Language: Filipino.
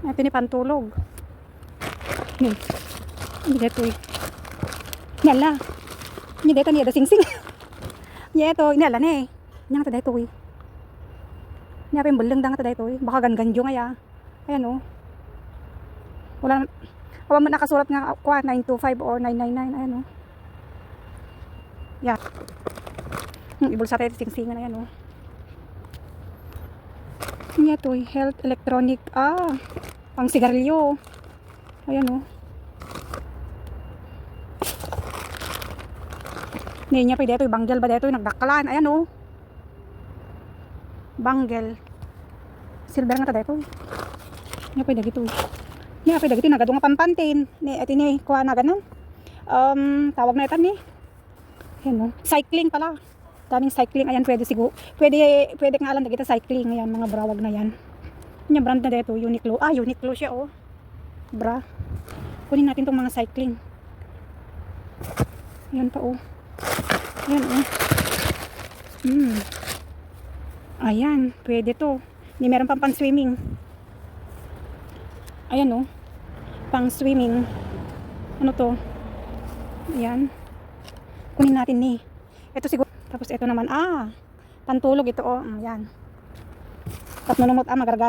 Ito ni pantulog. Ni. Ni dito eh. Nyala. Ni dito ni ada sing-sing. Ni ito, nyala ni. Nyang ta dito eh. Apa yung belang dang ta dito eh. Baka ganganjo nga ya. Ayan oh. Wala wala man nakasurat nga kwa 925 or 999 ayan oh. Yeah. Hmm, ibulsa tayo sing-singan ayan oh. Niya to, eh, health electronic. Ah, pang sigarilyo. Ayan oh. Ngayon niya pa dito, banggel ba dito, nagdakalan. Ayan oh. Banggel. Silver nga ta dito. Niya pa dito. Niya pa dito, nagado nga pampantin. Ni, ati ni, kuha na ganun. Um, tawag na itan ni. Ayan oh. Cycling pala. Daming cycling. Ayan, pwede siguro. Pwede, pwede nga alam na cycling. Ayan, mga brawag na yan. Yung brand na dito, Uniqlo. Ah, Uniqlo siya, oh. Bra. Kunin natin tong mga cycling. Ayan pa, oh. Ayan, oh. Hmm. Ayan, pwede to. Hindi meron pang pang swimming. Ayan, oh. Pang swimming. Ano to? Ayan. Kunin natin ni. Ito siguro. Tapos ito naman, ah. Pantulog ito, oh. Ayan. Tapos nunumot, ah, magaragay.